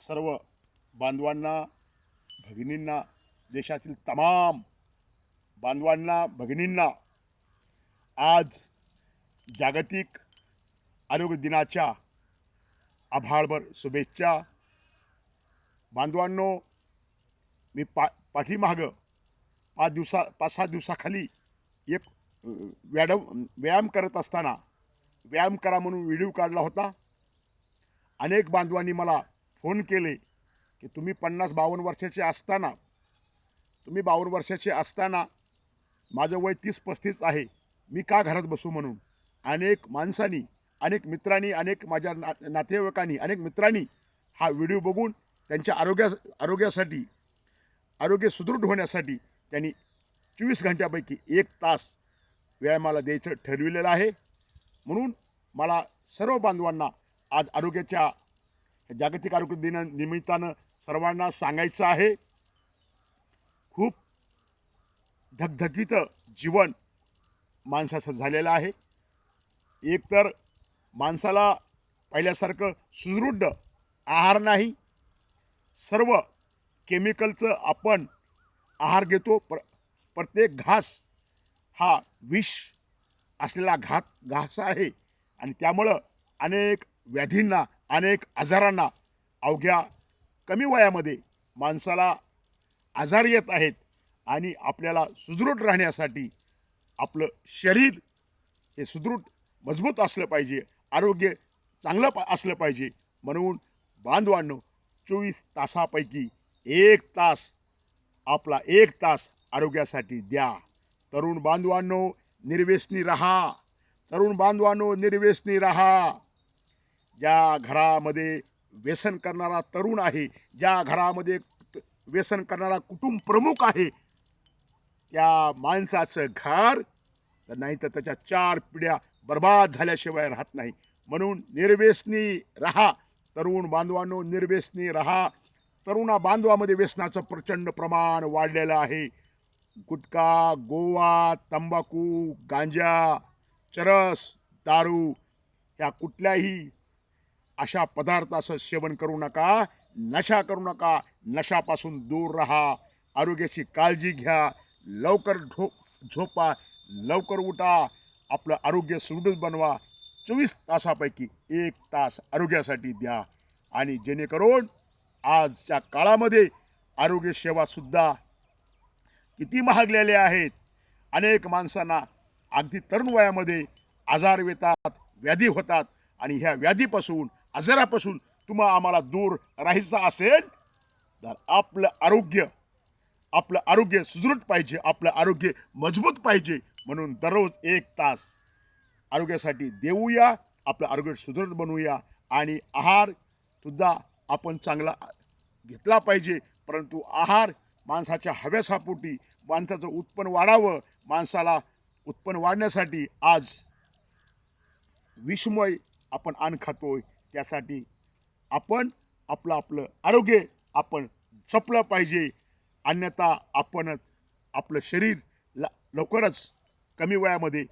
सर्व बांधवांना भगिनींना देशातील तमाम बांधवांना भगिनींना आज जागतिक आरोग्य दिनाच्या आभाळभर शुभेच्छा. बांधवांनो मी पा पाठीमागं पाच दिवसा पाच सहा दिवसाखाली एक व्यायाम व्यायाम करत असताना व्यायाम करा म्हणून व्हिडिओ काढला होता. अनेक बांधवांनी मला फोन केले की तुम्ही पन्नास बावन्न वर्षाचे असताना तुम्ही बावन्न वर्षाचे असताना माझं वय तीस पस्तीस आहे. मी का घरात बसू म्हणून? अनेक माणसांनी अनेक मित्रांनी अनेक माझ्या ना नातेवाईकांनी अनेक मित्रांनी हा व्हिडिओ बघून त्यांच्या आरोग्या आरोग्यासाठी आरोग्य सुदृढ होण्यासाठी त्यांनी चोवीस घंट्यापैकी एक तास व्यायामाला द्यायचं ठरविलेलं आहे. म्हणून मला सर्व बांधवांना आज आरोग्याच्या जागतिक आरोग्य दिना निमित्तानं सर्वांना सांगायचं आहे खूप धगधगीत जीवन माणसाचं झालेलं आहे. एकतर माणसाला पहिल्यासारखं सुदृढ आहार नाही. सर्व केमिकलचं आपण आहार घेतो. प्र प्रत्येक घास हा विष असलेला घात घास आहे. आणि त्यामुळं अनेक व्याधींना अनेक आजारांना अवघ्या कमी वयामध्ये माणसाला आजार येत आहेत आणि आपल्याला सुदृढ राहण्यासाठी आपलं शरीर हे सुदृढ मजबूत असलं पाहिजे आरोग्य चांगलं पा असलं पाहिजे. म्हणून बांधवांनो चोवीस तासापैकी एक तास आपला एक तास आरोग्यासाठी द्या. तरुण बांधवांनो निर्व्यसनी राहा. तरुण बांधवांनो निर्व्यसनी राहा. ज्या घरामध्ये व्यसन करणारा तरुण आहे ज्या घरामध्ये त- व्यसन करणारा कुटुंब प्रमुख आहे त्या माणसाचं घर तर नाही तर त्याच्या चार पिढ्या बर्बाद झाल्याशिवाय राहत नाही. म्हणून निर्व्यसनी राहा तरुण बांधवांनो निर्व्यसनी राहा. तरुणा बांधवामध्ये व्यसनाचं प्रचंड प्रमाण वाढलेलं आहे. गुटखा गोवा तंबाखू गांजा चरस दारू या कुठल्याही अशा पदार्थाचं सेवन करू नका नशा करू नका नशापासून दूर राहा आरोग्याची काळजी घ्या लवकर झो झोपा लवकर उठा आपलं आरोग्य सुदृढ बनवा चोवीस तासापैकी एक तास आरोग्यासाठी द्या. आणि जेणेकरून आजच्या काळामध्ये आरोग्यसेवासुद्धा किती महागलेल्या आहेत. अनेक माणसांना अगदी तरुण वयामध्ये आजार येतात व्याधी होतात आणि ह्या व्याधीपासून आजारापासून तुम्हा आम्हाला दूर राहायचं असेल तर आपलं आरोग्य आपलं आरोग्य सुदृढ पाहिजे आपलं आरोग्य मजबूत पाहिजे म्हणून दररोज एक तास आरोग्यासाठी देऊया आपलं आरोग्य सुदृढ बनवूया आणि आहार सुद्धा आपण चांगला घेतला पाहिजे. परंतु आहार माणसाच्या हव्यासापोटी माणसाचं उत्पन्न वाढावं माणसाला उत्पन्न वाढण्यासाठी आज विषमय आपण अन्न खातोय. त्यासाठी आपण आपलं आपलं आरोग्य आपण जपलं पाहिजे. अन्यथा आपणच आपलं शरीर ल लवकरच कमी वयामध्ये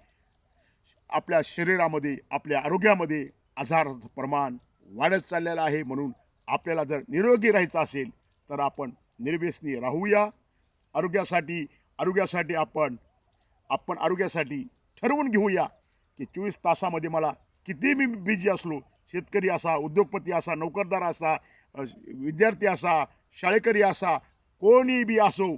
आपल्या शरीरामध्ये आपल्या आरोग्यामध्ये आजाराचं प्रमाण वाढत चाललेलं आहे म्हणून आपल्याला जर निरोगी राहायचं असेल तर आपण निर्व्यसनी राहूया. आरोग्यासाठी आरोग्यासाठी आपण आपण आरोग्यासाठी ठरवून घेऊया की चोवीस तासामध्ये मला किती मी बिझी असलो शेतकरी असा उद्योगपती असा नोकरदार असा विद्यार्थी असा शाळेकरी असा कोणी बी असो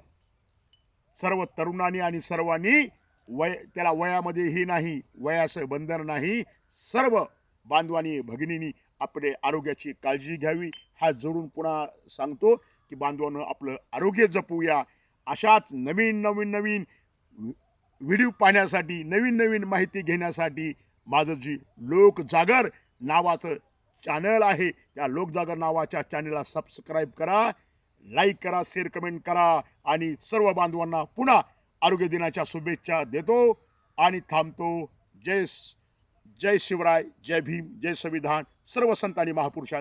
सर्व तरुणांनी आणि सर्वांनी वय त्याला वयामध्येही नाही वयाचं बंधन नाही सर्व बांधवांनी भगिनींनी आपले आरोग्याची काळजी घ्यावी. हा जोडून पुन्हा सांगतो की बांधवानं आपलं आरोग्य जपूया. अशाच नवीन नवीन नवीन व्हिडिओ पाहण्यासाठी नवीन नवीन माहिती घेण्यासाठी माझं जी लोकजागर नावाचं चॅनल आहे. त्या लोकजागर नावाच्या चॅनलला सबस्क्राईब करा लाईक करा शेअर कमेंट करा आणि सर्व बांधवांना पुन्हा आरोग्य दिनाच्या शुभेच्छा देतो आणि थांबतो. जय जय शिवराय जय भीम जय संविधान सर्व संतांनी महापुरुषांनी